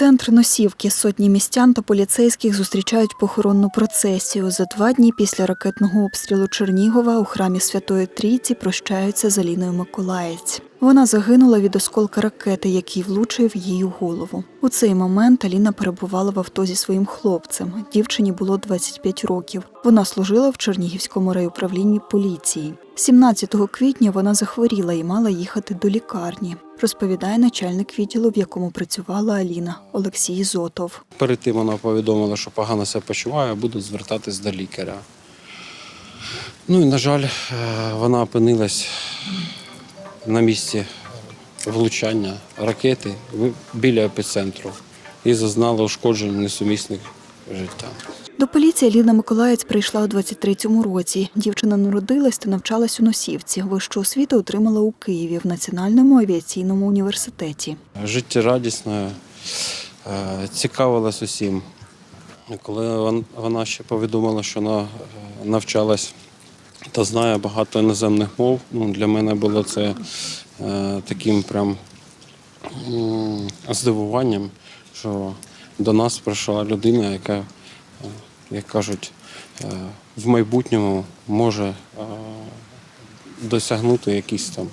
Центр носівки сотні містян та поліцейських зустрічають похоронну процесію. За два дні після ракетного обстрілу Чернігова у храмі Святої Трійці прощаються з Аліною Миколаєць. Вона загинула від осколка ракети, який влучив їй у голову. У цей момент Аліна перебувала в авто зі своїм хлопцем. Дівчині було 25 років. Вона служила в Чернігівському райуправлінні поліції. 17 квітня вона захворіла і мала їхати до лікарні. Розповідає начальник відділу, в якому працювала Аліна Олексій Зотов. Перед тим вона повідомила, що погано себе почуває, буде звертатись до лікаря. Ну і, на жаль, е, вона опинилась на місці влучання ракети біля епіцентру і зазнала ушкоджень несумісних життя. До поліції Аліна Миколаєць прийшла у 23-му році. Дівчина народилась та навчалась у Носівці. Вищу освіту отримала у Києві в Національному авіаційному університеті. Життєрадісна, е, цікавилась усім. Коли вона ще повідомила, що вона е, навчалась та знає багато іноземних мов, ну, для мене було це е, таким прям здивуванням, що до нас прийшла людина, яка, як кажуть, е, в майбутньому може е, досягнути якісь там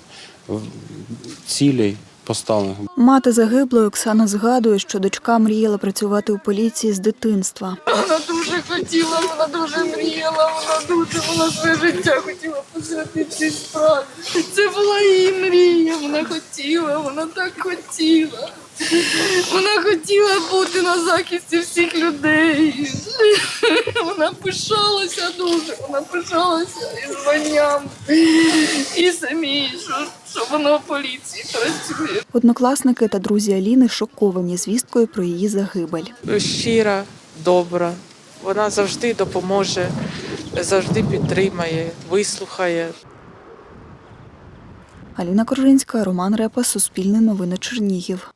цілей поставлених. Мати загиблої Оксана згадує, що дочка мріяла працювати у поліції з дитинства. Вона дуже хотіла, вона дуже мріяла, вона дуже вона своє життя хотіла посвятити цій справі. Це була вона хотіла, вона так хотіла. Вона хотіла бути на захисті всіх людей. Вона пишалася дуже, вона пишалася і званням, і самі, що, що вона в поліції працює. Однокласники та друзі Аліни шоковані звісткою про її загибель. щира, добра. Вона завжди допоможе, завжди підтримає, вислухає. Аліна Коржинська, Роман Репа, Суспільне новини Чернігів.